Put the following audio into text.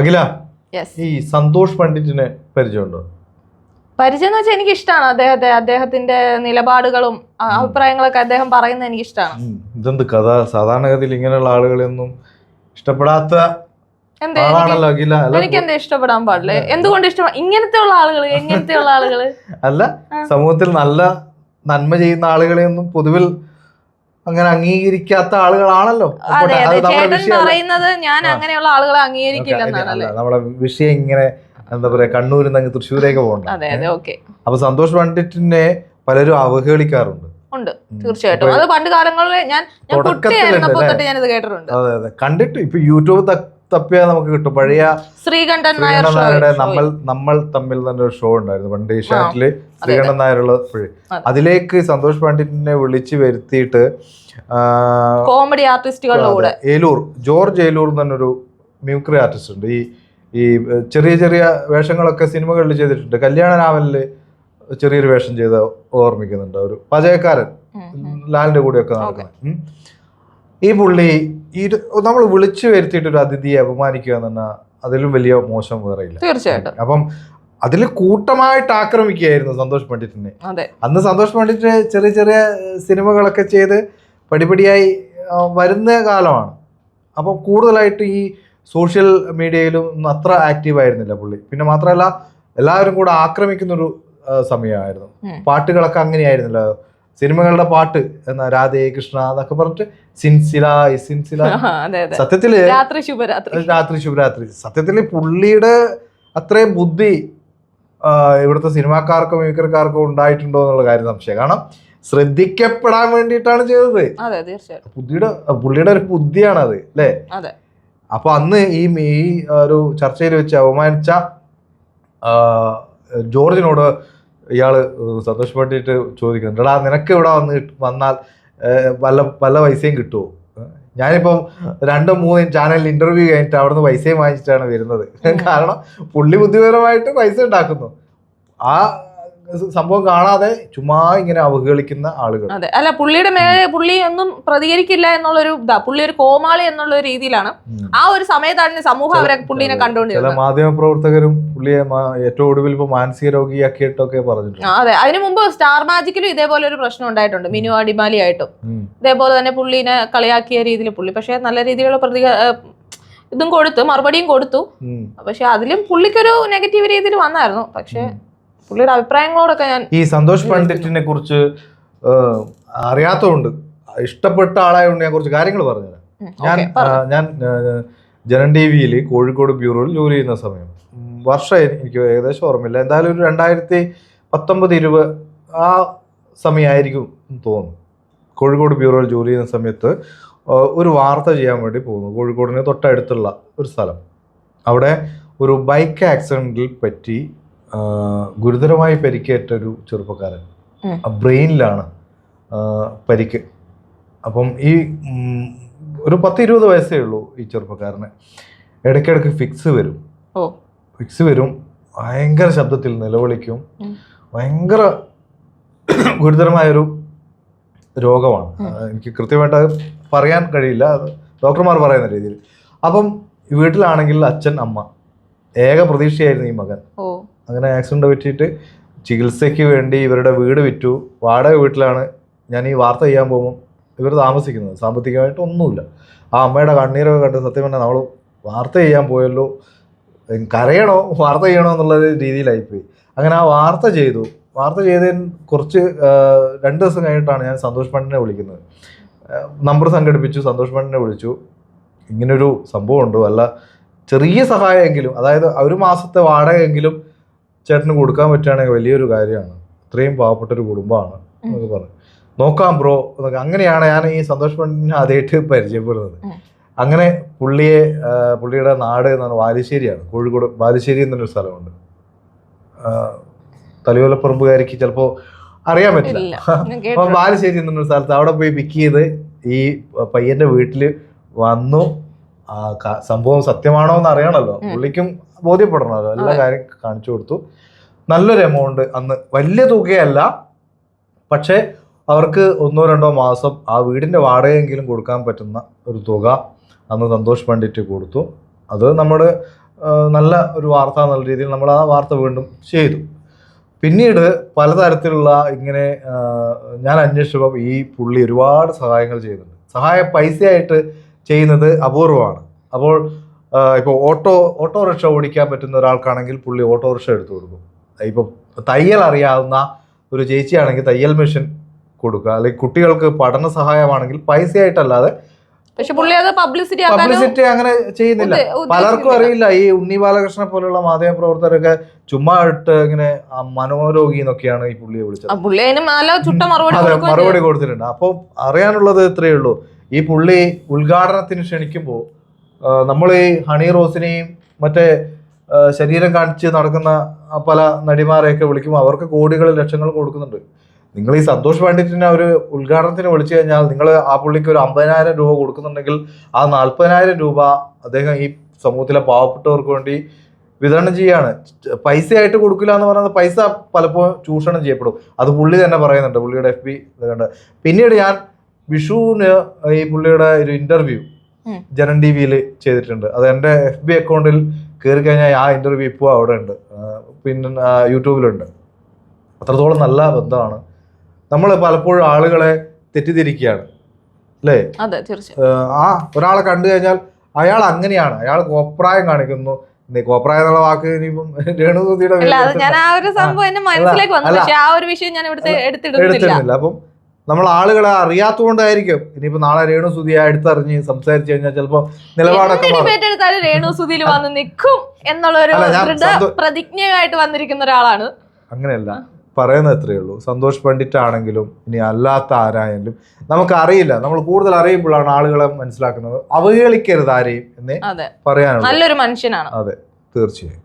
അഖില ഈ സന്തോഷ് പണ്ഡിറ്റിനെ പരിചയമുണ്ടോ? പരിചയം എന്ന് വെച്ചാൽ എനിക്ക് ഇഷ്ടമാണ് അദ്ദേഹത്തെ അദ്ദേഹത്തിന്റെ നിലപാടുകളും അഭിപ്രായങ്ങളൊക്കെ അദ്ദേഹം പറയുന്നത് എനിക്ക് ഇഷ്ടമാണ്. ഇതെന്ത് കഥ? സാധാരണഗതിയിൽ ഇങ്ങനെയുള്ള ആളുകളെയൊന്നും ഇഷ്ടപ്പെടാത്ത എനിക്ക് എന്താ ഇഷ്ടപ്പെടാൻ പാടില്ല? എന്തുകൊണ്ട് ഇഷ്ടം ഇങ്ങനത്തെ ഉള്ള ആളുകൾ എങ്ങനത്തെ ഉള്ള ആളുകൾ അല്ല സമൂഹത്തിൽ നല്ല നന്മ ചെയ്യുന്ന ആളുകളെയൊന്നും പൊതുവിൽ അങ്ങനെ അംഗീകരിക്കാത്ത ആളുകളാണല്ലോ. നമ്മുടെ പറയുന്നത് ഞാൻ. അങ്ങനെയുള്ള ആളുകളെ അംഗീകരിക്കില്ല അംഗീകരിക്കില്ലെന്നാണ് നമ്മളെ വിഷയം ഇങ്ങനെ എന്താ പറയാ കണ്ണൂരിൽ നിന്ന് തൃശ്ശൂരേക്ക് പോകണ്ട. അപ്പൊ സന്തോഷ് പണ്ഡിറ്റിനെ പലരും അവഹേളിക്കാറുണ്ട്. ഉണ്ട് തീർച്ചയായിട്ടും. അത് പണ്ട് കാലങ്ങളിൽ ഞാൻ ഞാൻ കുട്ടിയായിരുന്നപ്പോൾ കുട്ടിയായിരുന്നപ്പോ? തൊട്ട് ഞാനിത് കേട്ടിട്ടുണ്ട്. അതെ അതെ. കണ്ടിട്ട് ഇപ്പൊ യൂട്യൂബ് തപ്പിയാൽ നമുക്ക് കിട്ടും. പഴയ ശ്രീകണ്ഠൻ നായരുടെ നമ്മൾ നമ്മൾ തമ്മിൽ തന്നെ ഒരു ഷോ ഉണ്ടായിരുന്നു. പണ്ട് ഏഷ്യാനെറ്റിൽ ശ്രീകണ്ഠൻ നായരുള്ള. അതിലേക്ക് സന്തോഷ് പണ്ഡിറ്റിനെ വിളിച്ചു വരുത്തിയിട്ട് കോമഡി ആർട്ടിസ്റ്റുകളുടെ കൂടെ. ഏലൂർ ജോർജ് ഏലൂർ എന്നൊരു മ്യൂക്രി ആർട്ടിസ്റ്റ് ഉണ്ട്. ഈ ഈ ചെറിയ ചെറിയ വേഷങ്ങളൊക്കെ സിനിമകളിൽ ചെയ്തിട്ടുണ്ട്. കല്യാണ രാമനിൽ ചെറിയൊരു വേഷം ചെയ്ത ഓർമ്മിക്കുന്നുണ്ട്. ഒരു പചയക്കാരൻ. ലാലിന്റെ കൂടെയൊക്കെ നടക്കുന്നത്. ഈ പുള്ളി ഈ നമ്മൾ വിളിച്ചു വരുത്തിയിട്ട് ഒരു അതിഥിയെ അപമാനിക്കുക എന്ന് പറഞ്ഞാൽ അതിലും വലിയ മോശം വേറെ ഇല്ല. തീർച്ചയായിട്ടും. അപ്പം അതിൽ കൂട്ടമായിട്ട് ആക്രമിക്കുകയായിരുന്നു സന്തോഷ് പണ്ഡിറ്റിനെ. അതെ. അന്ന് സന്തോഷ് പണ്ഡിറ്റ് ചെറിയ ചെറിയ സിനിമകളൊക്കെ ചെയ്ത് പടിപടിയായി വരുന്ന കാലമാണ്. അപ്പോൾ കൂടുതലായിട്ട് ഈ സോഷ്യൽ മീഡിയയിലും ഒന്നും അത്ര ആക്റ്റീവ് ആയിരുന്നില്ല പുള്ളി. പിന്നെ മാത്രമല്ല എല്ലാവരും കൂടെ ആക്രമിക്കുന്നൊരു സമയമായിരുന്നു. പാട്ടുകളൊക്കെ അങ്ങനെയായിരുന്നല്ലോ. സിനിമകളുടെ പാട്ട് എന്നാ രാധേ കൃഷ്ണ എന്നൊക്കെ പറഞ്ഞിട്ട് സിൻസില സിൻസില സത്യത്തിൽ രാത്രി ശുഭരാത്രി. രാത്രി ശുഭരാത്രി. സത്യത്തിൽ പുള്ളിയുടെ അത്രയും ബുദ്ധി ഇവിടുത്തെ സിനിമാക്കാർക്കോ മിമിക്രിക്കാർക്കോ ഉണ്ടായിട്ടുണ്ടോ എന്നുള്ള കാര്യം സംശയം. കാരണം ശ്രദ്ധിക്കപ്പെടാൻ വേണ്ടിയിട്ടാണ് ചെയ്തത്. ബുദ്ധിയുടെ പുള്ളിയുടെ ഒരു ബുദ്ധിയാണ് അത്. അല്ലേ അപ്പൊ അന്ന് ഈ ഈ ഒരു ചർച്ചയിൽ വെച്ച് അവമാനിച്ച ആ, ജോർജിനോട് സന്തോഷ് സന്തോഷപ്പെട്ടിട്ട് ചോദിക്കുന്നുണ്ട്. എടാ നിനക്ക് ഇവിടെ വന്ന് വന്നാൽ പല വല്ല വല്ല പൈസയും കിട്ടുമോ ഞാനിപ്പം രണ്ടും മൂന്നും ചാനലിൽ ഇന്റർവ്യൂ കഴിഞ്ഞിട്ട് അവിടുന്ന് പൈസയും വാങ്ങിച്ചിട്ടാണ് വരുന്നത്. കാരണം പുള്ളി ബുദ്ധിപരമായിട്ട് പൈസ ഉണ്ടാക്കുന്നു. ആ സംഭവം കാണാതെ ചുമ്മാ ഇങ്ങനെ അവഹേളിക്കുന്ന ആളുകൾ. അതെ. അല്ല പുള്ളിയുടെ മേ പുള്ളി ഒന്നും പ്രതികരിക്കില്ല എന്നുള്ളൊരു ഇതാ പുള്ളി ഒരു കോമാളി എന്നുള്ള രീതിയിലാണ് ആ ഒരു സമയത്താണ് സമൂഹം അവരെ പുള്ളിനെ കണ്ടുകൊണ്ടിരുന്നത്. മാധ്യമ പ്രവർത്തകരും പുള്ളിയെ ഏറ്റവും ഒടുവിൽ ഇപ്പൊ മാനസിക രോഗിയാക്കിയിട്ടൊക്കെ പറഞ്ഞിട്ടുണ്ട്. അതെ. അതിനു മുമ്പ് സ്റ്റാർ മാജിക്കിലും ഇതേപോലെ ഒരു പ്രശ്നം ഉണ്ടായിട്ടുണ്ട്. മിനു അടിമാലി ആയിട്ടും. ഇതേപോലെ തന്നെ പുള്ളിനെ കളിയാക്കിയ രീതിയിൽ പുള്ളി. പക്ഷെ നല്ല രീതിയിലുള്ള പ്രതിക ഇതും കൊടുത്തു മറുപടിയും കൊടുത്തു. പക്ഷെ അതിലും പുള്ളിക്കൊരു നെഗറ്റീവ് രീതിയിൽ വന്നായിരുന്നു. പക്ഷെ പുള്ളിയുടെ അഭിപ്രായങ്ങളോടൊക്കെ ഞാൻ ഈ സന്തോഷ് പണ്ഡിറ്റിനെ കുറിച്ച് അറിയാത്തതുകൊണ്ട് ഇഷ്ടപ്പെട്ട ആളായതുകൊണ്ട് ഞാൻ കുറച്ച് കാര്യങ്ങൾ പറഞ്ഞു ഞാൻ ഞാൻ ജനൻ ടി വിയിൽ കോഴിക്കോട് ബ്യൂറോയിൽ ജോലി ചെയ്യുന്ന സമയം വർഷം എനിക്ക് ഏകദേശം ഓർമ്മയില്ല. എന്തായാലും ഒരു രണ്ടായിരത്തി പത്തൊമ്പത് ഇരുപത് ആ സമയമായിരിക്കും തോന്നുന്നു. കോഴിക്കോട് ബ്യൂറോയിൽ ജോലി ചെയ്യുന്ന സമയത്ത് ഒരു വാർത്ത ചെയ്യാൻ വേണ്ടി പോകുന്നു. കോഴിക്കോടിന് തൊട്ടടുത്തുള്ള ഒരു സ്ഥലം. അവിടെ ഒരു ബൈക്ക് ആക്സിഡന്റിൽ പറ്റി ഗുരുതരമായി പരിക്കേറ്റ ഒരു ചെറുപ്പക്കാരൻ ആ ബ്രെയിനിലാണ് പരിക്ക്. അപ്പം ഈ ഒരു പത്ത് ഇരുപത് വയസ്സേ ഉള്ളൂ ഈ ചെറുപ്പക്കാരന്. ഇടയ്ക്കിടയ്ക്ക് ഫിക്സ് വരും. ഫിക്സ് വരും ഭയങ്കര ശബ്ദത്തിൽ നിലവിളിക്കും. ഭയങ്കര ഗുരുതരമായൊരു രോഗമാണ്. എനിക്ക് കൃത്യമായിട്ട് അത് പറയാൻ കഴിയില്ല. ഡോക്ടർമാർ പറയുന്ന രീതിയിൽ. അപ്പം വീട്ടിലാണെങ്കിൽ അച്ഛൻ അമ്മ. ഏക പ്രതീക്ഷയായിരുന്നു ഈ മകൻ. അങ്ങനെ ആക്സിഡന്റ് പറ്റിയിട്ട് ചികിത്സയ്ക്ക് വേണ്ടി ഇവരുടെ വീട് വിറ്റു. വാടക വീട്ടിലാണ് ഞാൻ ഈ വാർത്ത ചെയ്യാൻ പോകുമ്പോൾ ഇവർ താമസിക്കുന്നത്. സാമ്പത്തികമായിട്ട് ഒന്നുമില്ല. ആ അമ്മയുടെ കണ്ണീരൊക്കെ കണ്ട് സത്യം പറഞ്ഞാൽ നമ്മൾ വാർത്ത ചെയ്യാൻ പോയല്ലോ. കരയണോ? വാർത്ത ചെയ്യണോ എന്നുള്ള രീതിയിലായിപ്പോയി. അങ്ങനെ ആ വാർത്ത ചെയ്തു. വാർത്ത ചെയ്തതിന് കുറച്ച് രണ്ട് ദിവസം കഴിഞ്ഞിട്ടാണ് ഞാൻ സന്തോഷ് പണ്ഡിനെ വിളിക്കുന്നത്. നമ്പർ സംഘടിപ്പിച്ചു സന്തോഷ് പണ്ഡിനെ വിളിച്ചു. ഇങ്ങനൊരു സംഭവം സംഭവമുണ്ട്. വല്ല ചെറിയ സഹായമെങ്കിലും അതായത് ഒരു മാസത്തെ വാടകയെങ്കിലും ചേട്ടന് കൊടുക്കാൻ പറ്റുകയാണെങ്കിൽ വലിയൊരു കാര്യമാണ്. ഇത്രയും പാവപ്പെട്ട ഒരു കുടുംബമാണ് എന്നൊക്കെ പറഞ്ഞു നോക്കാം ബ്രോ എന്നൊക്കെ. അങ്ങനെയാണ് ഞാൻ ഈ സന്തോഷ് പണ്ഡിനെ ആദ്യമായിട്ട് പരിചയപ്പെടുന്നത്. അങ്ങനെ പുള്ളിയെ പുള്ളിയുടെ നാട് എന്ന് പറഞ്ഞാൽ ബാലുശ്ശേരിയാണ് കോഴിക്കോട് ബാലുശ്ശേരി എന്നൊരു സ്ഥലമുണ്ട്. തലയോലപ്പറമ്പുകാരിക്ക് ചിലപ്പോൾ അറിയാൻ പറ്റില്ല. അപ്പൊ. ബാലുശ്ശേരി എന്നൊരു സ്ഥലത്ത് അവിടെ പോയി പിക്ക് ചെയ്ത് ഈ പയ്യന്റെ വീട്ടിൽ വന്നു. ആ സംഭവം സത്യമാണോ എന്ന് അറിയണമല്ലോ ഉം. പുള്ളിക്കും ബോധ്യപ്പെടണമല്ലോ എല്ലാ. കാര്യം കാണിച്ചു കൊടുത്തു. നല്ലൊരു എമൗണ്ട് അന്ന്. വലിയ തുകയല്ല. പക്ഷേ അവർക്ക് ഒന്നോ രണ്ടോ മാസം ആ വീടിന്റെ വാടകയെങ്കിലും കൊടുക്കാൻ പറ്റുന്ന ഒരു തുക അന്ന് സന്തോഷ് പണ്ഡിറ്റ് കൊടുത്തു. അത് നമ്മുടെ ആ, നല്ല ഒരു വാർത്ത എന്നുള്ള രീതിയിൽ നമ്മൾ ആ വാർത്ത വീണ്ടും ചെയ്തു. പിന്നീട് പലതരത്തിലുള്ള ഇങ്ങനെ ഞാൻ അന്വേഷിച്ചപ്പോൾ ഈ പുള്ളി ഒരുപാട് സഹായങ്ങൾ ചെയ്യുന്നുണ്ട് സഹായ പൈസയായിട്ട് ചെയ്യുന്നത് അപൂർവമാണ്. അപ്പോൾ ഇപ്പോൾ ഓട്ടോ ഓട്ടോറിക്ഷ ഓടിക്കാൻ പറ്റുന്ന ഒരാൾക്കാണെങ്കിൽ പുള്ളി ഓട്ടോറിക്ഷ എടുത്തു കൊടുക്കും. ഇപ്പം തയ്യൽ അറിയാവുന്ന ഒരു ചേച്ചിയാണെങ്കിൽ തയ്യൽ മെഷീൻ കൊടുക്കുക. അല്ലെങ്കിൽ കുട്ടികൾക്ക് പഠന സഹായമാണെങ്കിൽ പൈസയായിട്ടല്ലാതെ പക്ഷെ പുള്ളി അത് പബ്ലിസിറ്റി പബ്ലിസിറ്റി അങ്ങനെ ചെയ്യുന്നില്ല. പലർക്കും അറിയില്ല. ഈ ഉണ്ണി ബാലകൃഷ്ണനെ പോലുള്ള മാധ്യമ പ്രവർത്തകരൊക്കെ ചുമ്മാ ഇട്ട് ഇങ്ങനെ മനോരോഗി എന്നൊക്കെയാണ് ഈ പുള്ളിയെ വിളിച്ചത്. മറുപടി കൊടുത്തിട്ടുണ്ട്. അപ്പോൾ അറിയാനുള്ളത് ഇത്രയേ ഉള്ളൂ. ഈ പുള്ളി ഉദ്ഘാടനത്തിന് ക്ഷണിക്കുമ്പോൾ നമ്മൾ ഈ ഹണി റോസിനെയും മറ്റേ ശരീരം കാണിച്ച് നടക്കുന്ന പല നടിമാരെയൊക്കെ വിളിക്കുമ്പോൾ അവർക്ക് കോടികൾ ലക്ഷങ്ങൾ കൊടുക്കുന്നുണ്ട്. നിങ്ങൾ ഈ സന്തോഷ് പണ്ഡിറ്റിനെ ഒരു ഉദ്ഘാടനത്തിന് വിളിച്ചു കഴിഞ്ഞാൽ നിങ്ങൾ ആ പുള്ളിക്ക് ഒരു അമ്പതിനായിരം രൂപ കൊടുക്കുന്നുണ്ടെങ്കിൽ ആ നാൽപ്പതിനായിരം രൂപ അദ്ദേഹം ഈ സമൂഹത്തിലെ പാവപ്പെട്ടവർക്ക് വേണ്ടി വിതരണം ചെയ്യാണ്. പൈസയായിട്ട് കൊടുക്കില്ല എന്ന് പറയുന്നത് പൈസ പലപ്പോഴും ചൂഷണം ചെയ്യപ്പെടും. അത് പുള്ളി തന്നെ പറയുന്നുണ്ട്. പുള്ളിയുടെ എഫ് ബി കണ്ട് പിന്നീട് ഞാൻ വിഷുവിന് ഈ പുള്ളിയുടെ ഒരു ഇന്റർവ്യൂ ജനം ജനൻ ടി വിയിൽ ചെയ്തിട്ടുണ്ട്. അത് എന്റെ എഫ് ബി അക്കൗണ്ടിൽ കയറി കഴിഞ്ഞാൽ ആ ഇന്റർവ്യൂ ഇപ്പോൾ അവിടെ ഉണ്ട് പിന്നെ യൂട്യൂബിലുണ്ട്. അത്രത്തോളം നല്ല ബന്ധമാണ്. നമ്മൾ പലപ്പോഴും ആളുകളെ തെറ്റിദ്ധരിക്കുകയാണ്. അല്ലേ? ആ ഒരാളെ കണ്ടു കഴിഞ്ഞാൽ അയാൾ അങ്ങനെയാണ്. അയാൾ കോപ്രായം കാണിക്കുന്നു. കോപ്രായം എന്നുള്ള വാക്ക് ഇനിയിപ്പം രേണുസുതിയുടെ മനസ്സിലേക്ക് വന്നു. പക്ഷേ ആ ഒരു വിഷയം ഞാൻ ഇവിടുത്തെ എടുത്തിടുന്നില്ല. അപ്പം നമ്മൾ ആളുകളെ അറിയാത്തതുകൊണ്ടായിരിക്കും. ഇനിയിപ്പോ നാളെ രേണുസുതിയെ അടുത്തറിഞ്ഞ് സംസാരിച്ചു കഴിഞ്ഞാൽ ചിലപ്പോ നിലപാടൊക്കെ മാറും. ഡിബേറ്റ് എടുത്താലും രേണു സുധിയിൽ വന്ന് നിൽക്കും എന്നുള്ള ഒരു പ്രതിജ്ഞയായിട്ട് വന്നിരിക്കുന്ന ഒരാളാണ്. അങ്ങനെയല്ല പറയുന്നത് എത്രയേ ഉള്ളൂ. സന്തോഷ് പണ്ഡിറ്റ് ആണെങ്കിലും ഇനി അല്ലാത്ത ആരായാലും നമുക്കറിയില്ല നമ്മൾ കൂടുതൽ അറിയുമ്പോഴാണ് ആളുകളെ മനസ്സിലാക്കുന്നത്. അവഹേളിക്കരുത് ആരെയും എന്നേ പറയാനുള്ളൂ നല്ലൊരു മനുഷ്യനാണ്. അതെ തീർച്ചയായും.